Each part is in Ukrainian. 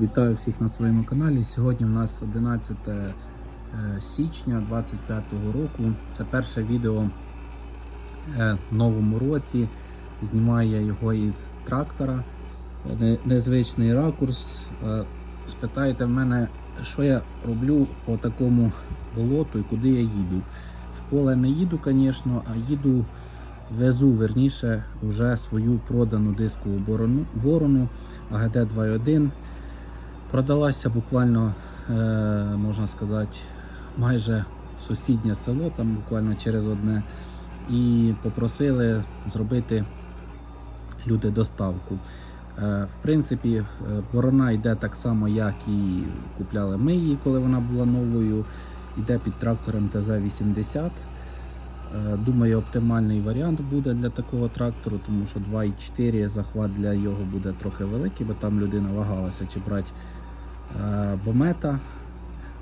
Вітаю всіх на своєму каналі. Сьогодні у нас 11 е, січня 2025 року. Це перше відео е, в новому році. Знімаю я його із трактора. Незвичний ракурс. Е, Спитаєте в мене, що я роблю по такому болоту і куди я їду. В поле не їду, звісно, а їду, везу верніше вже свою продану дискову борону, борону АГД 2.1. Продалася буквально, е, можна сказати, майже сусіднє село, там буквально через одне, і попросили зробити люди доставку. Е, В принципі, е, борона йде так само, як і купляли ми її, коли вона була новою. Йде під трактором ТЗ-80. Е, Думаю, оптимальний варіант буде для такого трактору, тому що 2,4 захват для його буде трохи великий, бо там людина вагалася, чи брати бомета,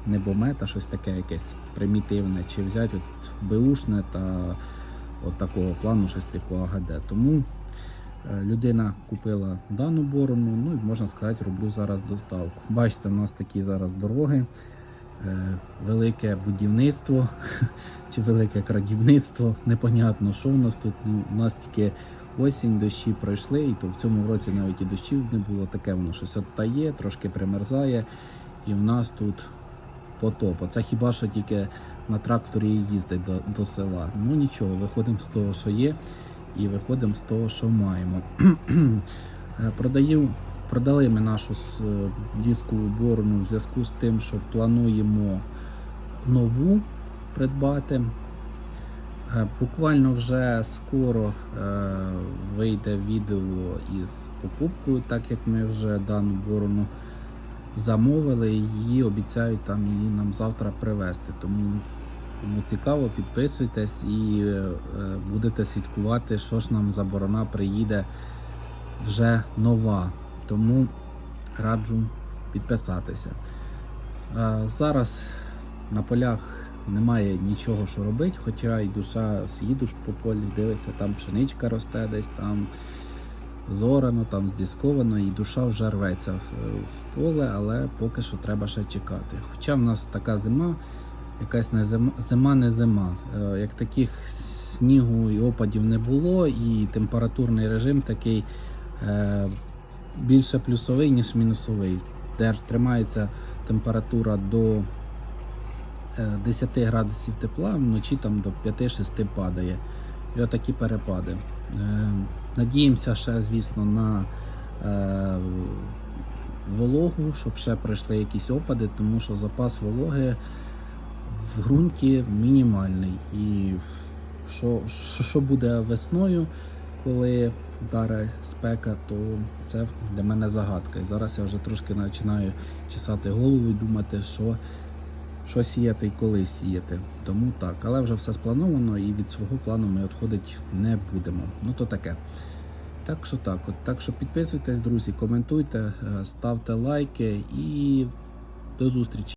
не бомета, щось таке якесь примітивне, чи взяти от беушне та от такого плану, щось типу АГД. Тому е, людина купила дану борону, ну і можна сказати, роблю зараз доставку. Бачите, у нас такі зараз дороги, е, велике будівництво чи велике крадівництво. Непонятно, що у нас тут. Ну, У нас тільки осінь, дощі пройшли, і то в цьому році навіть і дощів не було. Таке воно щось от тає, трошки примерзає, і в нас тут потоп. Це хіба що тільки на тракторі їздить до, до села. Ну нічого, виходимо з того, що є, і виходимо з того, що маємо. Е, Продаю, продали ми нашу с- е, борону в зв'язку з тим, що плануємо нову придбати. Е, Буквально вже скоро е, вийде відео із покупкою, так як ми вже дану борону замовили, її обіцяють там її нам завтра привезти. Тому кому цікаво, підписуйтесь і е, будете слідкувати, що ж нам за борона приїде вже нова. Тому раджу підписатися. Зараз на полях немає нічого, що робити, хоча і душа їдеш по полі, дивишся, там пшеничка росте десь, там зорано, там здісковано, і душа вже рветься в, поле, але поки що треба ще чекати. Хоча в нас така зима, якась не зима, зима не зима. Е, Як таких снігу і опадів не було, і температурний режим такий е, більше плюсовий, ніж мінусовий. Де тримається температура до 10 градусів тепла, вночі там до 5-6 падає. І отакі перепади. Е, Надіємося ще, звісно, на е, вологу, щоб ще пройшли якісь опади, тому що запас вологи в ґрунті мінімальний. І що, що- буде весною, коли вдаре спека, то це для мене загадка. І зараз я вже трошки починаю чесати голову і думати, що, що сіяти і коли сіяти. Тому так, але вже все сплановано і від свого плану ми відходити не будемо. Ну то таке. Так що так, от так що підписуйтесь, друзі, коментуйте, е, ставте лайки і до зустрічі.